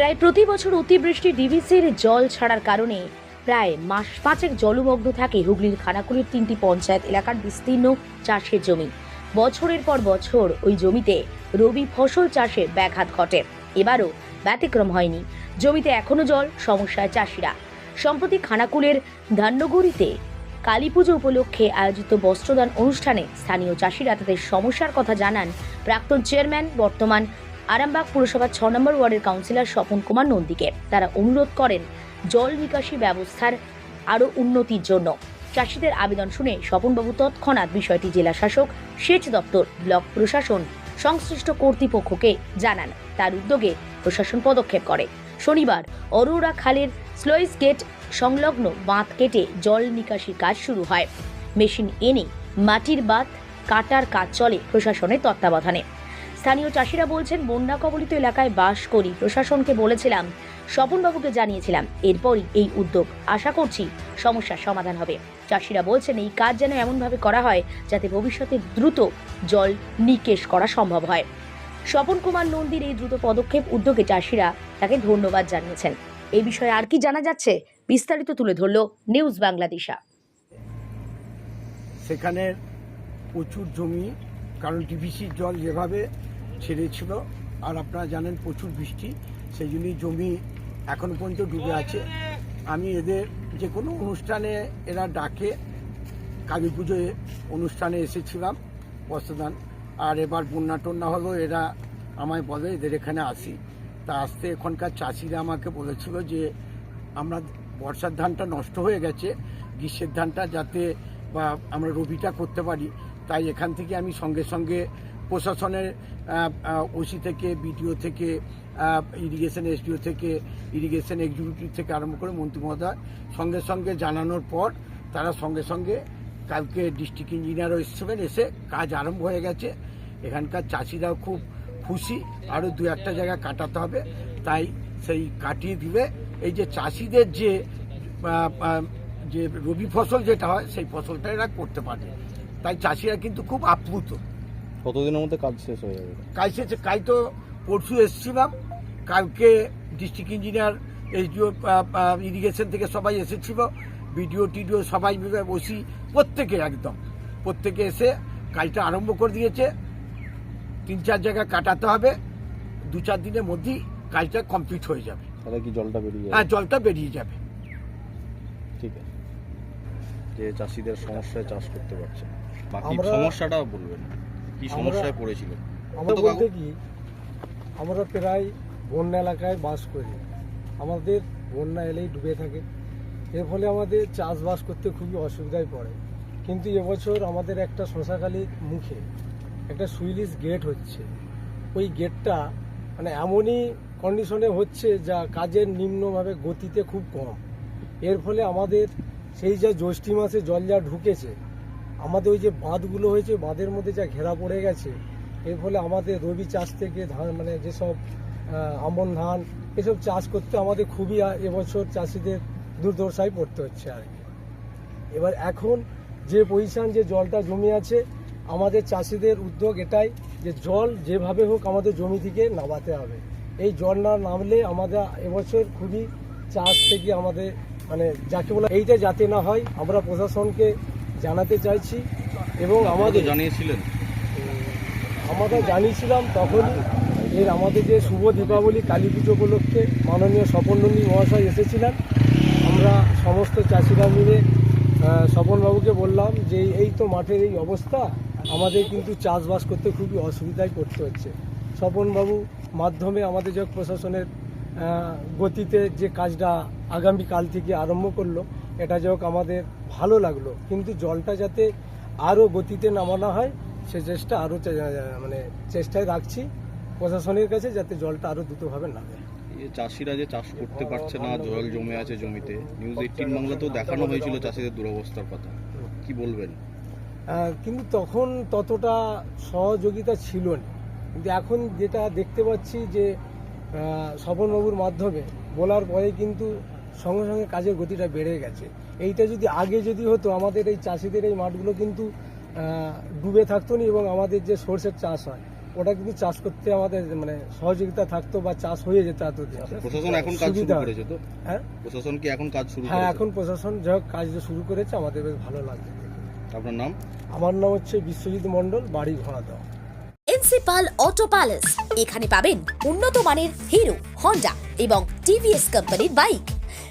প্রায় প্রতি বছর অতিবৃষ্টি ডিভিসির জল ছাড়ার কারণে প্রায় মাস পাঁচেক জলমগ্ন থাকে হুগলির খানাকুলির তিনটি পঞ্চায়েত এলাকার বিস্তীর্ণ চাষের জমি। বছরের পর বছর ওই জমিতে রবি ফসল চাষে ব্যাঘাত ঘটে। এবারও ব্যতিক্রম হয়নি। জমিতে এখনও জল, সমস্যায় চাষিরা। সম্প্রতি খানাকুলের ধান্যগুড়িতে কালী পুজো উপলক্ষে আয়োজিত বস্ত্রদান অনুষ্ঠানে স্থানীয় চাষিরা তাদের সমস্যার কথা জানান প্রাক্তন চেয়ারম্যান, বর্তমান আরামবাগ পুরসভার ছ নম্বর ওয়ার্ডের কাউন্সিলর স্বপন কুমার নন্দীকে। তারা অনুরোধ করেন, জল নিকাশি ব্যবস্থার আরও উন্নতির জন্য। চাষিদের আবেদন শুনে স্বপনবাবু তৎক্ষণাৎ বিষয়টি জেলা শাসক, সেচ দপ্তর, ব্লক প্রশাসন, সংশ্লিষ্ট কর্তৃপক্ষকে জানান। তার উদ্যোগে প্রশাসন পদক্ষেপ করে। শনিবার অরোরা খালের স্লোইস গেট সংলগ্ন বাঁধ কেটে জল নিকাশির কাজ শুরু হয়। মেশিন এনে মাটির বাঁধ কাটার কাজ চলে প্রশাসনের তত্ত্বাবধানে। স্থানীয় চাষিরা বলছেন, বন্যা কবলিত এলাকায় বাস করি। প্রশাসনকে বলেছিলাম, স্বপনবাবুকে জানিয়েছিলাম। এরপরই এই উদ্যোগ। আশা করছি সমস্যার সমাধান হবে। চাষিরা বলছেন, এই কাজ যেন এমনভাবে করা হয় যাতে ভবিষ্যতে দ্রুত জল নিকেশ করা সম্ভব হয়। স্বপন কুমার নন্দীর এই দ্রুত পদক্ষেপ উদ্যোগে চাষিরা তাকে ধন্যবাদ জানিয়েছেন। এই বিষয়ে আর কি জানা যাচ্ছে, বিস্তারিত তুলে ধরল নিউজ বাংলাদেশা সেখানে প্রচুর জমি, কারণ ডিভিসির জল যেভাবে ছেড়েছিল আর আপনারা জানেন প্রচুর বৃষ্টি, সেই জন্যই জমি এখনও পর্যন্ত ডুবে আছে। আমি এদের যে কোনো অনুষ্ঠানে এরা ডাকে, কালী পুজোয় অনুষ্ঠানে এসেছিলাম, বস্ত্রদান। আর এবার বন্যা টন্যা হলো এরা আমায় বলে, এদের এখানে আসি। তা আসতে এখনকার চাষিরা আমাকে বলেছিল যে, আমরা বর্ষার ধানটা নষ্ট হয়ে গেছে, গ্রীষ্মের ধানটা যাতে বা আমরা রবিটা করতে পারি। তাই এখান থেকে আমি সঙ্গে সঙ্গে প্রশাসনের ওসি থেকে, বিডিও থেকে ইরিগেশন এসডিও থেকে, ইরিগেশন এক্সিকিউটিভ থেকে আরম্ভ করে মন্ত্রী মহোদয়, সঙ্গে সঙ্গে জানানোর পর তারা সঙ্গে সঙ্গে কালকে ডিস্ট্রিক্ট ইঞ্জিনিয়ারও এসেছিলেন এসে কাজ আরম্ভ হয়ে গেছে। এখানকার চাষিরাও খুব খুশি। আরও দু একটা জায়গা কাটাতে হবে। তাই সেই কাটিয়ে দিলে এই যে চাষিদের যে যে রবি ফসল যেটা হয়, সেই ফসলটা এরা করতে পারে তাই চাষিরা কিন্তু খুব আপ্লুত। কতদিনের মধ্যে কাজ শেষ হয়ে যাবে? কাজ শেষে কাল তো পরশু এসেছিলাম কালকে ডিস্ট্রিক্ট ইঞ্জিনিয়ার এইচডিও ইরিগেশন থেকে সবাই এসেছিল। বিডিও টিডিও সবাই মিলে বসি প্রত্যেকে একদম। প্রত্যেকে এসে কাজটা আরম্ভ করে দিয়েছে। তিন চার জায়গা কাটাতে হবে। দু চার দিনের মধ্যেই কাজটা কমপ্লিট হয়ে যাবে। তাহলে কি জলটা বেরিয়ে হ্যাঁ জলটা বেরিয়ে যাবে। ঠিক আছে। যে চাষিদের সমস্যায় চাষ করতে পারছে না। বাকি সমস্যাটা বলবেন কি আমরা- সমস্যায় পড়েছিল আমরা বলতে কি আমরা প্রায় বন্যা এলাকায় বাস করি। আমাদের বন্যা এলেই ডুবে থাকে। এর ফলে আমাদের চাষবাস করতে খুবই অসুবিধায় পড়ে। কিন্তু এবছর আমাদের একটা শশাখালির মুখে একটা সুইলিশ গেট হচ্ছে। ওই গেটটা মানে এমনই কন্ডিশনে হচ্ছে যা কাজের নিম্নভাবে গতিতে খুব কম। এর ফলে আমাদের সেই যা জ্যৈষ্ঠী মাসে জল যা ঢুকেছে, আমাদের ওই যে বাঁধগুলো হয়েছে, বাঁধের মধ্যে যা ঘেরা পড়ে গেছে, এর ফলে আমাদের রবি চাষ থেকে ধান মানে যেসব আমন ধান, এসব চাষ করতে আমাদের খুবই এবছর চাষিদের দুর্দশায় পড়তে হচ্ছে আর কি। এবার এখন যে পজিশন যে জলটা জমে আছে, আমাদের চাষিদের উদ্যোগ এটাই যে জল যেভাবে হোক আমাদের জমি থেকে নামাতে হবে। এই জল না নামলে আমাদের এবছর খুবই চাষ থেকে আমাদের মানে যাকে বলে এইটা যাতে না হয় আমরা প্রশাসনকে জানাতে চাইছি এবং আমাদের আমাদের জানিয়েছিলেন। আমরা জানিয়েছিলাম তখনই এর আমাদের যে শুভ দীপাবলি কালী পুজো উপলক্ষে মাননীয় স্বপননন্দী মহাশয় এসেছিলেন। আমরা সমস্ত চাষিরা মিলে স্বপনবাবুকে বললাম যে এই তো মাঠের এই অবস্থা আমাদের কিন্তু চাষবাস করতে খুবই অসুবিধায় পড়তে হচ্ছে। স্বপনবাবু মাধ্যমে আমাদের যে প্রশাসনের গতিতে যে কাজটা আগামী কাল থেকে আরম্ভ করল। এটা যে হোক আমাদের ভালো লাগল। কিন্তু জলটা যাতে আরও গতিতে নামানো হয় সে চেষ্টা আরও মানে চেষ্টায় রাখছি প্রশাসনের কাছে যাতে জলটা আরও দ্রুতভাবে নামে এই চাষিরা যে চাষ করতে পারছে না জল জমে আছে জমিতে। নিউজ এইটিন বাংলাতেও দেখানো হয়েছিল চাষিদের দুরবস্থার কথা। কি বলবেন? কিন্তু তখন ততটা সহযোগিতা ছিল না। কিন্তু এখন যেটা দেখতে পাচ্ছি যে স্বপনবাবুর মাধ্যমে বলার পরে কিন্তু সঙ্গে সঙ্গে কাজের গতিটা বেড়ে গেছে। এইটা যদি আগে যদি হতো আমাদের এই চাষিদের এই মাঠগুলো কিন্তু ডুবে থাকতো না এবং আমাদের যে সর্ষের চাষ হয় ওটা কিন্তু চাষ করতে আমাদের মানে সহযোগিতা থাকতো বা চাষ হয়ে যেত এতদিন। প্রশাসন এখন কাজ শুরু করেছে তো? হ্যাঁ? প্রশাসন কি এখন কাজ শুরু হ্যাঁ এখন প্রশাসন যাই কাজ শুরু করেছে আমাদের বেশ ভালো লাগছে। আপনার নাম? আমার নাম হচ্ছে বিশ্বজিৎ মণ্ডল বাড়ি ঘোড়া দেওয়া প্রিন্সিপাল অটো প্যালেস এখানে পাবেন উন্নত মানের হিরো হন্ডা এবং টিভিএস কোম্পানির বাইক।